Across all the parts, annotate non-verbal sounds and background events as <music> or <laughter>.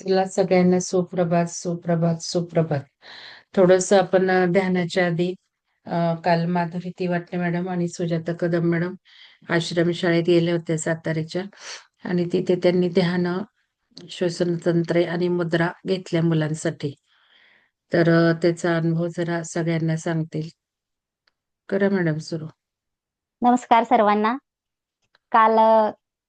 तुला सगळ्यांना सुप्रभात सुप्रभात सुप्रभात. थोडस आपण ध्यानाच्या आधी काल माधुरी तिवाटणे मॅडम आणि सुजाता कदम मॅडम आश्रमशाळेत गेल्या होत्या साताऱ्याच्या. आणि तिथे त्यांनी ध्यान श्वसन तंत्रे आणि मुद्रा घेतल्या मुलांसाठी. तर त्याचा अनुभव जरा सगळ्यांना सांगतील. करा मॅडम सुरू. नमस्कार सर्वांना. काल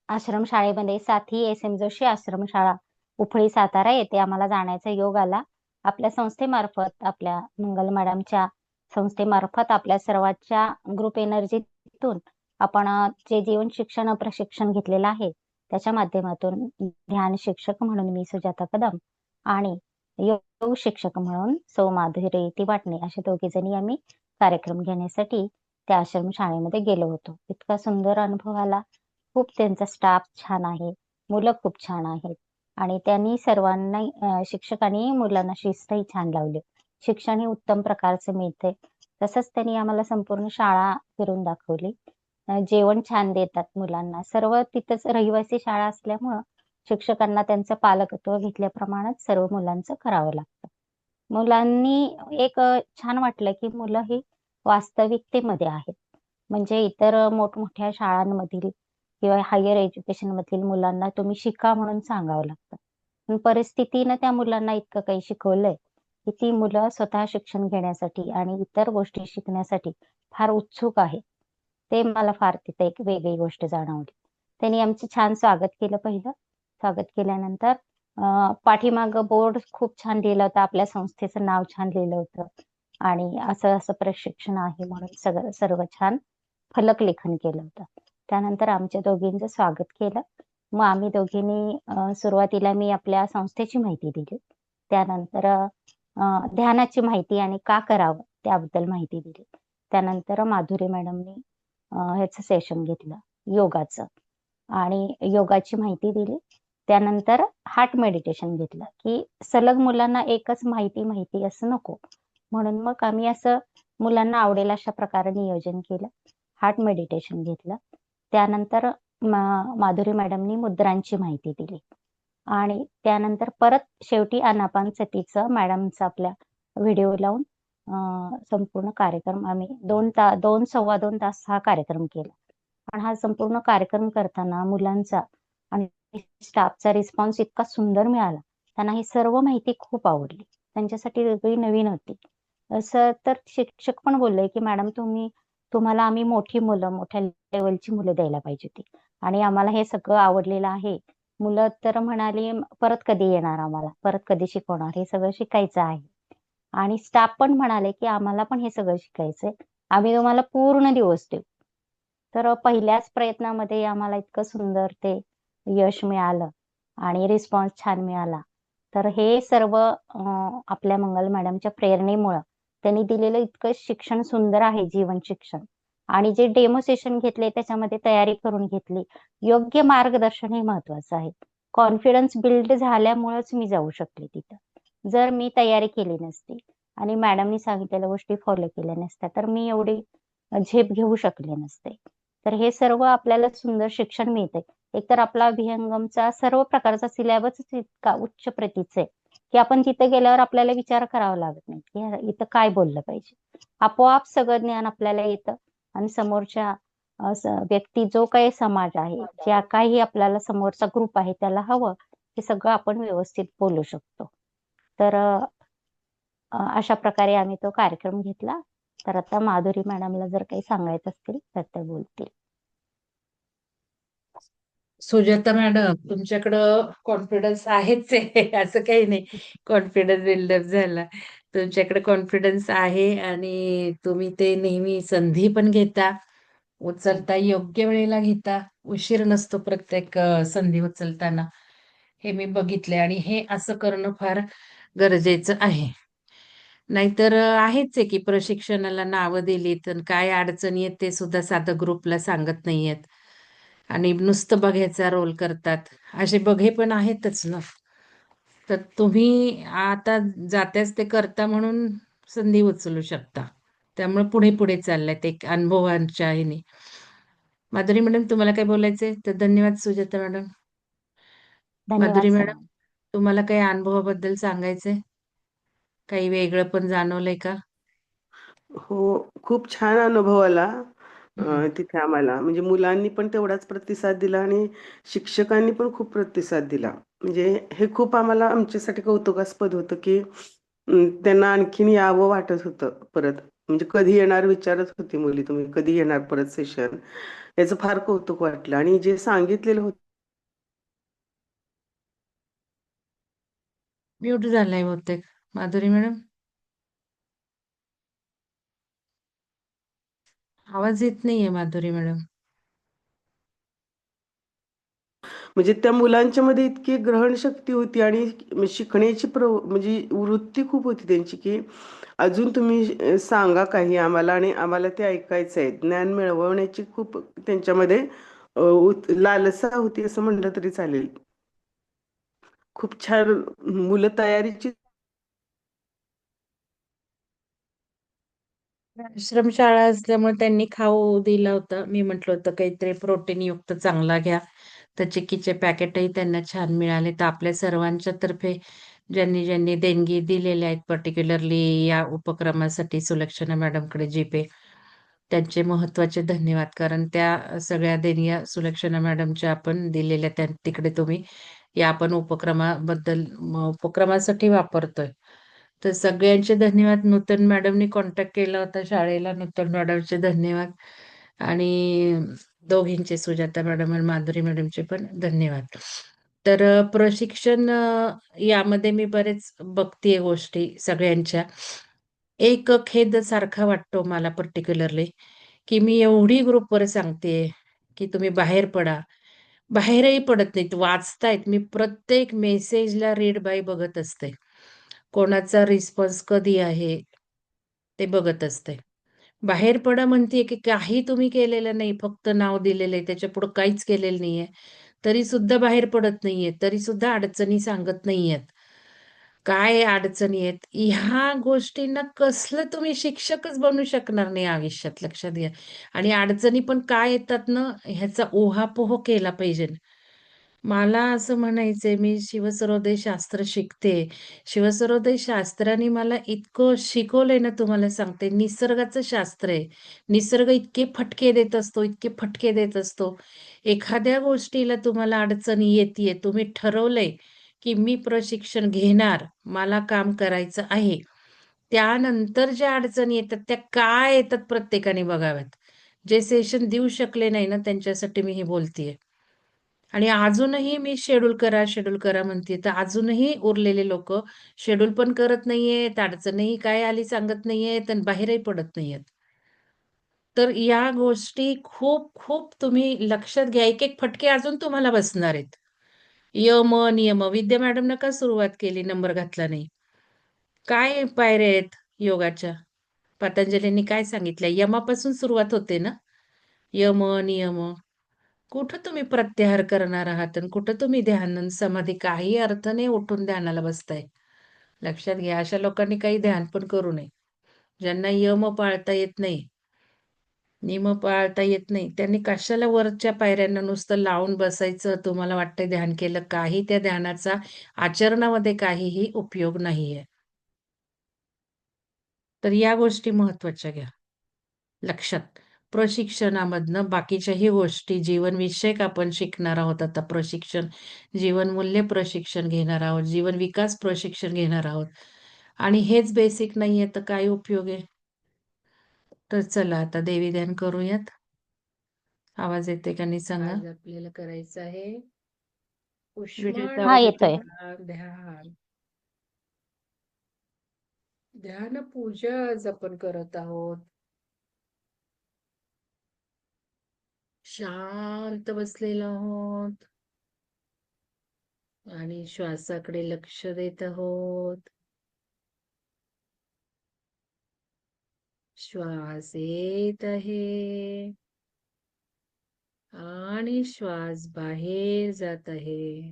आश्रम शाळेमध्ये साथी एस एम जोशी आश्रमशाळा उफळी सातारा येथे आम्हाला जाण्याचा योग आला. आपल्या संस्थेमार्फत आपल्या मंगल मॅडमच्या संस्थेमार्फत आपल्या सर्वांच्या ग्रुप एनर्जीतून आपण जे जीवन शिक्षण प्रशिक्षण घेतलेलं आहे त्याच्या माध्यमातून ध्यान शिक्षक म्हणून मी सुजाता कदम आणि योग शिक्षक म्हणून सौ माधुरी तिवाटणे अशा दोघे जणी आम्ही कार्यक्रम घेण्यासाठी त्या आश्रमशाळेमध्ये गेलो होतो. इतका सुंदर अनुभव आला. खूप त्यांचा स्टाफ छान आहे. मुलं खूप छान आहेत. आणि त्यांनी सर्वांना शिक्षकांनी मुलांना शिस्तही छान लावली. शिक्षण हे उत्तम प्रकारचे मिळते तसंच त्यांनी आम्हाला संपूर्ण शाळा फिरून दाखवली. जेवण छान देतात मुलांना. सर्व तिथंच रहिवासी शाळा असल्यामुळं शिक्षकांना त्यांचं पालकत्व घेतल्याप्रमाणेच सर्व मुलांचं करावं लागतं. मुलांनी एक छान वाटलं की मुलं ही वास्तविकतेमध्ये आहेत. म्हणजे इतर मोठमोठ्या शाळांमधील किंवा हायर एज्युकेशन मधील मुलांना तुम्ही शिका म्हणून सांगावं लागतं. पण परिस्थितीनं त्या मुलांना इतकं काही शिकवलंय की ती मुलं स्वतः शिक्षण घेण्यासाठी आणि इतर गोष्टी शिकण्यासाठी फार उत्सुक आहे ते मला फार तिथे एक वेगळी गोष्ट जाणवली. त्यांनी आमचं छान स्वागत केलं पहिलं. स्वागत केल्यानंतर पाठीमाग पाठीमागं बोर्ड खूप छान लिहिलं होतं. आपल्या संस्थेचं नाव छान लिहिलं होतं. आणि असं असं प्रशिक्षण आहे म्हणून सगळं सर्व छान फलक लेखन केलं होतं. त्यानंतर आमच्या दोघींचं स्वागत केलं. मग आम्ही दोघींनी सुरुवातीला मी आपल्या संस्थेची माहिती दिली. त्यानंतर ध्यानाची माहिती आणि का करावं त्याबद्दल माहिती दिली. त्यानंतर माधुरी मॅडमनी ह्याच ह्याचं सेशन घेतलं योगाचं. आणि योगाची माहिती दिली. त्यानंतर हार्ट मेडिटेशन घेतलं की सलग मुलांना एकच माहिती माहिती असं नको. म्हणून मग आम्ही असं मुलांना आवडेल अशा प्रकारे नियोजन केलं. हार्ट मेडिटेशन घेतलं. त्यानंतर माधुरी मॅडमनी मुद्रांची माहिती दिली. आणि त्यानंतर परत शेवटी अनापान सतीचं मॅडमचा आपल्या व्हिडिओ लावून संपूर्ण कार्यक्रम आम्ही दोन ता दोन सव्वा दोन तास हा कार्यक्रम केला. पण हा संपूर्ण कार्यक्रम करताना मुलांचा आणि स्टाफचा रिस्पॉन्स इतका सुंदर मिळाला. त्यांना ही सर्व माहिती खूप आवडली. त्यांच्यासाठी वेगळी नवीन होती. असं तर शिक्षक पण बोलले की मॅडम तुम्ही तुम्हाला आम्ही मोठी मुलं मोठ्या लेवलची मुलं द्यायला पाहिजे होती. आणि आम्हाला हे सगळं आवडलेलं आहे. मुलं तर म्हणाली परत कधी येणार आम्हाला? परत कधी शिकवणार? हे सगळं शिकायचं आहे. आणि स्टाफ पण म्हणाले की आम्हाला पण हे सगळं शिकायचंय. आम्ही तुम्हाला पूर्ण दिवस देऊ. तर पहिल्याच प्रयत्नामध्ये आम्हाला इतकं सुंदर ते यश मिळालं आणि रिस्पॉन्स छान मिळाला. तर हे सर्व आपल्या मंगल मॅडमच्या प्रेरणेमुळं त्यांनी दिलेलं इतकं शिक्षण सुंदर आहे जीवन शिक्षण. आणि जे डेमो सेशन घेतले त्याच्यामध्ये तयारी करून घेतली योग्य मार्गदर्शन हे महत्वाचं आहे. कॉन्फिडन्स बिल्ड झाल्यामुळेच मी जाऊ शकले तिथं. जर मी तयारी केली नसती आणि मॅडमनी सांगितलेल्या गोष्टी फॉलो केल्या नसत्या तर मी एवढी झेप घेऊ शकले नसते. तर हे सर्व आपल्याला सुंदर शिक्षण मिळते एकतर आपला अभियंगमचा सर्व प्रकारचा सिलेबस इतका उच्च प्रतीचा आहे की आपण तिथे गेल्यावर आपल्याला विचार करावा लागत नाही की इथं काय बोललं पाहिजे. आपोआप सगळं ज्ञान आपल्याला येतं आणि समोरच्या व्यक्ती जो काही समाज आहे ज्या काही आपल्याला समोरचा ग्रुप आहे त्याला हवं हे सगळं आपण व्यवस्थित बोलू शकतो. तर अशा प्रकारे आम्ही तो कार्यक्रम घेतला. तर आता माधुरी मॅडमला जर काही सांगायचं असतील तर ते बोलतील. सुजाता मॅडम तुमच्याकडं कॉन्फिडन्स आहेच आहे <laughs> असं काही नाही. कॉन्फिडन्स बिल्डअप झाला. तुमच्याकडे कॉन्फिडन्स आहे आणि तुम्ही ते नेहमी संधी पण घेता उचलता योग्य वेळेला घेता. उशीर नसतो प्रत्येक संधी उचलताना. हे मी बघितले आणि हे असं करणं फार गरजेचं आहे. नाहीतर आहेच आहे की प्रशिक्षणाला नावं दिलीत काय अडचणी येते ते सुद्धा साधं ग्रुपला सांगत नाहीयेत. आणि नुसतं बघ्याचा रोल करतात. असे बघे पण आहेतच ना. तर तुम्ही आता जात्याच ते करता म्हणून संधी उचलू शकता. त्यामुळे पुढे पुढे चाललंय ते एक अनुभवांच्या ह्याने. माधुरी मॅडम तुम्हाला काय बोलायचंय? तर धन्यवाद सुजाता मॅडम. धन्यवाद माधुरी मॅडम तुम्हाला काही अनुभवाबद्दल सांगायचंय? काही वेगळं पण जाणवलंय का? हो खूप छान अनुभव आला. अ, तिथे आम्हाला. म्हणजे मुलांनी पण तेवढाच प्रतिसाद दिला आणि शिक्षकांनी पण खूप प्रतिसाद दिला. म्हणजे हे खूप आम्हाला आमच्यासाठी कौतुकास्पद होतं की अं, त्यांना आणखीन यावं वाटत होतं परत. म्हणजे कधी येणार विचारत होती मुली तुम्ही कधी येणार परत सेशन याचं फार कौतुक वाटलं. आणि जे सांगितलेलं होतं म्यूट झालाय बहुतेक. माधुरी मॅडम? आवाज येत नाहीये माधुरी मॅडम. म्हणजे त्या मुलांच्या मध्ये इतकी ग्रहणशक्ती होती आणि म्हणजे शिकण्याची प्र म्हणजे वृत्ती खूप होती त्यांची की अजून तुम्ही सांगा काही आम्हाला आणि आम्हाला ते ऐकायचं आहे ज्ञान मिळवण्याची खूप त्यांच्यामध्ये लालसा होती असं म्हणलं तरी चालेल. खूप छान मुलं तयारीची आश्रमशाळा असल्यामुळे त्यांनी खाऊ दिला होता. मी म्हटलं होतं काहीतरी प्रोटीन युक्त चांगला घ्या. तर चिक्कीचे पॅकेटही त्यांना छान मिळाले. तर आपल्या सर्वांच्या तर्फे ज्यांनी ज्यांनी देणगी दिलेल्या आहेत पर्टिक्युलरली या उपक्रमासाठी सुलक्षणा मॅडमकडे जीपे त्यांचे महत्त्वाचे धन्यवाद. कारण त्या सगळ्या देणग्या सुलक्षणा मॅडमच्या आपण दिलेल्या त्या तिकडे तुम्ही या आपण उपक्रमाबद्दल उपक्रमासाठी वापरतोय. तर सगळ्यांचे धन्यवाद. नूतन मॅडमनी कॉन्टॅक्ट केला होता शाळेला नूतन मॅडमचे धन्यवाद. आणि दोघींचे सुजाता मॅडम आणि माधुरी मॅडमचे पण धन्यवाद. तर प्रशिक्षण यामध्ये मी बरेच बघतीये गोष्टी सगळ्यांच्या. एक खेद सारखा वाटतो मला पर्टिक्युलरली की मी एवढी ग्रुपवर सांगते की तुम्ही बाहेर पडा. बाहेरही पडत नाहीत वाचतायत. मी प्रत्येक मेसेजला रीड बाय बघत असते. कोणाचा रिस्पॉन्स कधी आहे ते बघत असते. बाहेर पडा म्हणते की काही तुम्ही केलेलं नाही फक्त नाव दिलेलं आहे त्याच्या पुढे काहीच केलेलं नाहीये. तरी सुद्धा बाहेर पडत नाहीये तरी सुद्धा अडचणी सांगत नाहीयेत. काय अडचणी आहेत? ह्या गोष्टींना कसलं तुम्ही शिक्षकच बनू शकणार नाही आयुष्यात लक्षात घ्या. आणि अडचणी पण काय येतात ना ह्याचा ओहापोह केला पाहिजे. मला असं म्हणायचंय मी शिवसरोदय शास्त्र शिकते. शिवसरोदय शास्त्राने मला इतकं शिकवलंय ना तुम्हाला सांगते. निसर्गाचं शास्त्र आहे. निसर्ग इतके फटके देत असतो इतके फटके देत असतो. एखाद्या गोष्टीला तुम्हाला अडचणी येते तुम्ही ठरवलंय की मी प्रशिक्षण घेणार मला काम करायचं आहे. त्यानंतर ज्या अडचणी येतात त्या काय येतात प्रत्येकाने बघाव्यात. जे सेशन देऊ शकले नाही ना त्यांच्यासाठी मी हे बोलतेय. आणि अजूनही मी शेड्यूल करा शेड्यूल करा म्हणते. तर अजूनही उरलेले लोक शेड्यूल पण करत नाहीयेत अडचणही काय आली सांगत नाहीयेत आणि बाहेरही पडत नाहीयेत. तर या गोष्टी खूप खूप तुम्ही लक्षात घ्या. एक एक फटके अजून तुम्हाला बसणार आहेत. यम नियम. विद्या मॅडम का सुरुवात केली नंबर घातला नाही? काय पायऱ्या आहेत योगाच्या? पतंजलींनी काय सांगितलं यमापासून सुरुवात होते ना? यम नियम. कुठं तुम्ही प्रत्याहार करणार आहात आणि कुठं तुम्ही ध्यान समाधी काही अर्थ नाही उठून ध्यानाला बसताय? लक्षात घ्या अशा लोकांनी काही ध्यान पण करू नये. ज्यांना यम पाळता येत नाही नियम पाळता येत नाही त्यांनी कशाला वरच्या पायऱ्यांना नुसतं लावून बसायचं? तुम्हाला वाटतं ध्यान केलं काही? त्या ध्यानाचा आचरणामध्ये काहीही उपयोग नाहीये. तर या गोष्टी महत्त्वाच्या घ्या. लक्षात. प्रशिक्षणामधनं बाकीच्याही गोष्टी जीवनविषयक आपण शिकणार आहोत. आता प्रशिक्षण जीवनमूल्य प्रशिक्षण घेणार आहोत जीवन विकास प्रशिक्षण घेणार आहोत. आणि हेच बेसिक नाहीये तर काय उपयोग आहे? तर चला आता देवी ध्यान करूयात. आवाज येते का नाही सांगा? आपल्याला करायचं आहे. हा ध्यान ध्यान ध्यान. पूजा आज आपण करत आहोत. शांत बसलेलो आहोत. आणि श्वासाकडे लक्ष देत आहोत. श्वास येत आहे. आणि श्वास बाहेर जात आहे.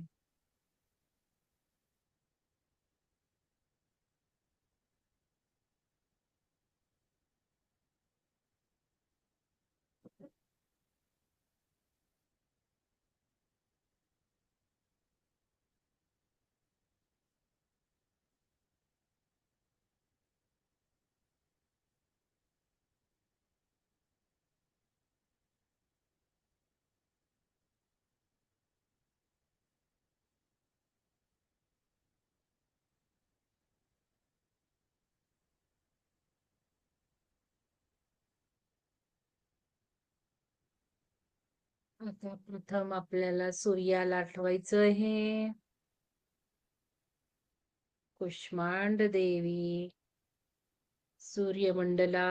आता प्रथम आपल्याला सूर्याला आठवायचं आहे. कुष्मांड देवी सूर्यमंडला